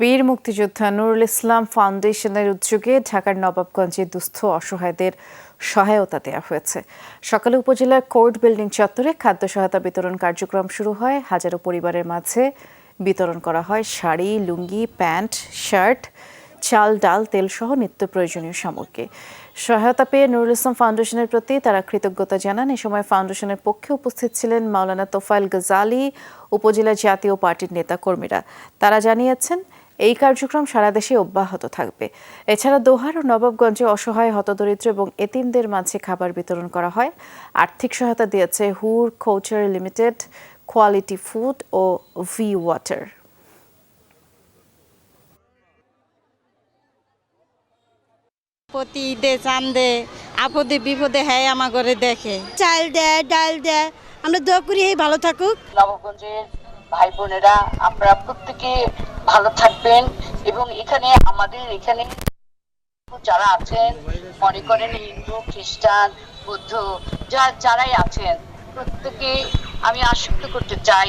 বীর মুক্তিযোদ্ধা নুরুল ইসলাম ফাউন্ডেশনের উদ্যোগে ঢাকার নবাবগঞ্জে দুস্থ অসহায়দের সহায়তা দেওয়া হয়েছে। সকালে উপজেলার কোর্ট বিল্ডিং চত্বরে খাদ্য সহায়তা বিতরণ কার্যক্রম শুরু হয়। হাজারো পরিবারের মাঝে বিতরণ করা হয়। শাড়ি, লুঙ্গি, প্যান্ট, শার্ট, চাল, ডাল, তেল সহ নিত্য প্রয়োজনীয় সামগ্রী। সহায়তা পেয়ে নুরুল ইসলাম ফাউন্ডেশনের প্রতি তারা কৃতজ্ঞতা জানান। এ সময় ফাউন্ডেশনের পক্ষে উপস্থিত ছিলেন মাওলানা তোফায়েল গজালি, উপজেলা জাতীয় পার্টির নেতা কর্মীরা তারা জানিয়েছেন এই কার্যক্রম সারা দেশে অব্যাহত থাকবে। এছাড়া দোহার ও নবাবগঞ্জে অসহায় হতদরিদ্র এবং এতিমদের মাঝে খাবার বিতরণ করা হয়। আর্থিক সহায়তা দিয়েছে হুর কোচার লিমিটেড কোয়ালিটি ফুড ও ভি ওয়াটার। প্রতি ঈদে চান্দে আপদে বিপদে হ্যাঁ আমার ঘরে দেখে। চাল দেয় ডাল দেয় আমরা দোয়া করি ভালো থাকুক। নবগঞ্জের ভাই বোনেরা আমরা প্রত্যেকে ভালো থাকবেন এবং এখানে আমাদের এখানে যারা আছেন, মনে করেন হিন্দু, খ্রিস্টান, বৌদ্ধ, যা যারাই আছেন প্রত্যেকে আমি আসক্ত করতে চাই।